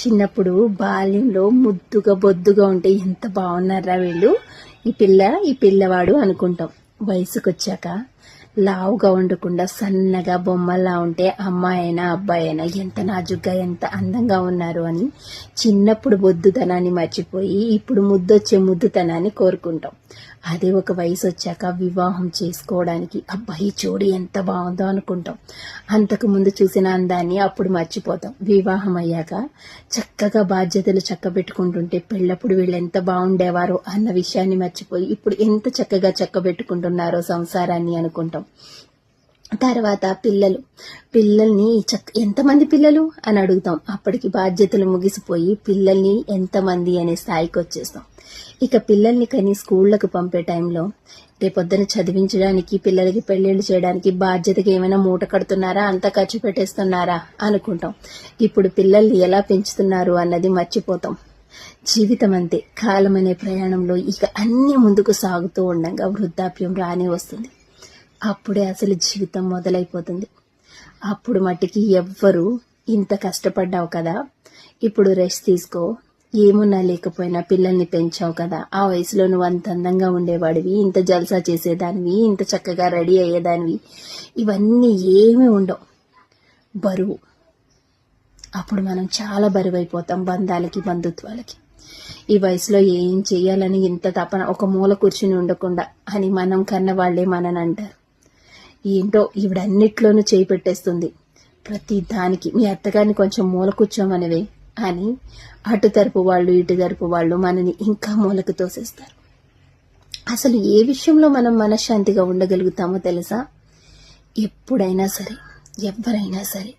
చిన్నప్పుడు బాల్యంలో ముద్దుగా బొద్దుగా ఉంటే ఎంత బాగున్నారా వీళ్ళు? ఈ పిల్ల ఈ పిల్లవాడు అనుకుంటాం. వయసుకొచ్చాక. లావుగా ఉండకుండా సన్నగా బొమ్మలా ఉంటే అమ్మాయి అయినా అబ్బాయి అయినా ఎంత నాజుగ్గా ఎంత అందంగా ఉన్నారు అని చిన్నప్పుడు బొద్దుతనాన్ని మర్చిపోయి ఇప్పుడు ముద్దొచ్చే ముద్దుతనాన్ని కోరుకుంటాం. అదే ఒక వయసు వచ్చాక వివాహం చేసుకోవడానికి అబ్బాయి చూడు ఎంత బాగుందో అనుకుంటాం. అంతకు ముందు చూసిన అందాన్ని అప్పుడు మర్చిపోతాం. వివాహం అయ్యాక చక్కగా బాధ్యతలు చక్కబెట్టుకుంటుంటే పెళ్ళప్పుడు వీళ్ళు ఎంత బాగుండేవారో అన్న విషయాన్ని మర్చిపోయి ఇప్పుడు ఎంత చక్కగా చక్కబెట్టుకుంటున్నారో సంసారాన్ని అనుకుంటాం. తర్వాత పిల్లలు. పిల్లల్ని చక్ ఎంతమంది పిల్లలు? అని అడుగుతాం. అప్పటికి బాధ్యతలు ముగిసిపోయి పిల్లల్ని ఎంతమంది అనే స్థాయికి వచ్చేస్తాం. ఇక పిల్లల్ని కానీ స్కూళ్ళకు పంపే టైంలో రేపొద్దున చదివించడానికి పిల్లలకి పెళ్ళిళ్ళు చేయడానికి బాధ్యతగా ఏమైనా మూట కడుతున్నారా? అంత ఖర్చు పెట్టేస్తున్నారా? అనుకుంటాం. ఇప్పుడు పిల్లల్ని ఎలా పెంచుతున్నారు అన్నది మర్చిపోతాం. జీవితం అంతే. కాలం అనే ప్రయాణంలో ఇక అన్ని ముందుకు సాగుతూ ఉండగా వృద్ధాప్యం రానే వస్తుంది. అప్పుడే అసలు జీవితం మొదలైపోతుంది. అప్పుడు మట్టికి ఎవ్వరు ఇంత కష్టపడ్డావు కదా. ఇప్పుడు రెస్ట్ తీసుకో. ఏమున్నా లేకపోయినా పిల్లల్ని పెంచావు కదా. ఆ వయసులో నువ్వు అంత అందంగా ఉండేవాడివి ఇంత జల్సా చేసేదానివి ఇంత చక్కగా రెడీ అయ్యేదానివి. ఇవన్నీ ఏమీ ఉండవు. బరువు. అప్పుడు మనం చాలా బరువు అయిపోతాం బంధాలకి బంధుత్వాలకి. ఈ వయసులో ఏం చేయాలని ఇంత తపన ఒక మూల కూర్చుని ఉండకుండా అని మనం కన్న వాళ్ళే మనని అంటారు. ఏంటో ఈవిడన్నిట్లోనూ చేయి పెట్టేస్తుంది. ప్రతి దానికి మీ అత్తగారిని కొంచెం మూల కూర్చోమనివే అని అటు తరపు వాళ్ళు ఇటు తరపు వాళ్ళు మనని ఇంకా మూలకు తోసేస్తారు. అసలు ఏ విషయంలో మనం మనశ్శాంతిగా ఉండగలుగుతామో తెలుసా? ఎప్పుడైనా సరే ఎవరైనా సరే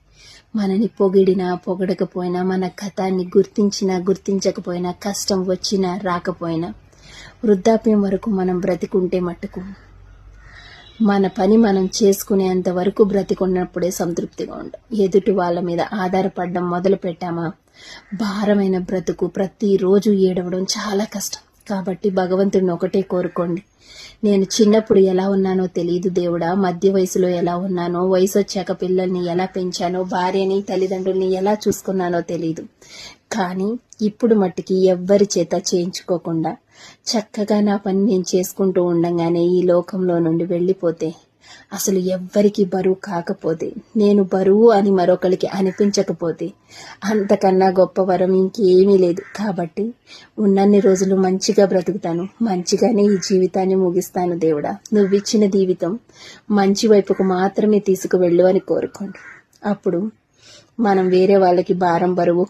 మనని పొగిడినా పొగడకపోయినా మన గతాన్ని గుర్తించినా గుర్తించకపోయినా కష్టం వచ్చినా రాకపోయినా వృద్ధాప్యం వరకు మనం బ్రతికుంటే మట్టుకు మన పని మనం చేసుకునేంత వరకు బ్రతికున్నప్పుడే సంతృప్తిగా ఉంటాం ఎదుటి వాళ్ళ మీద ఆధారపడడం మొదలు పెట్టామా? భారమైన బ్రతుకు ప్రతిరోజు ఏడవడం చాలా కష్టం. కాబట్టి భగవంతుడిని ఒకటే కోరుకోండి. నేను చిన్నప్పుడు ఎలా ఉన్నానో తెలియదు దేవుడా. మధ్య వయసులో ఎలా ఉన్నానో వయసు వచ్చాక పిల్లల్ని ఎలా పెంచానో భార్యని తల్లిదండ్రుల్ని ఎలా చూసుకున్నానో తెలియదు కానీ ఇప్పుడు మట్టికి ఎవ్వరి చేత చేయించుకోకుండా చక్కగా నా పని నేను చేసుకుంటూ ఉండంగానే ఈ లోకంలో నుండి వెళ్ళిపోతే అసలు ఎవ్వరికి బరువు కాకపోతే నేను బరువు అని మరొకరికి అనిపించకపోతే అంతకన్నా గొప్ప వరం ఇంకేమీ లేదు. కాబట్టి ఉన్నన్ని రోజులు మంచిగా బ్రతుకుతాను మంచిగానే ఈ జీవితాన్ని ముగిస్తాను దేవుడా. నువ్విచ్చిన జీవితం మంచి వైపుకు మాత్రమే తీసుకువెళ్ళు అని కోరుకోండి. అప్పుడు మనం వేరే వాళ్ళకి భారం బరువు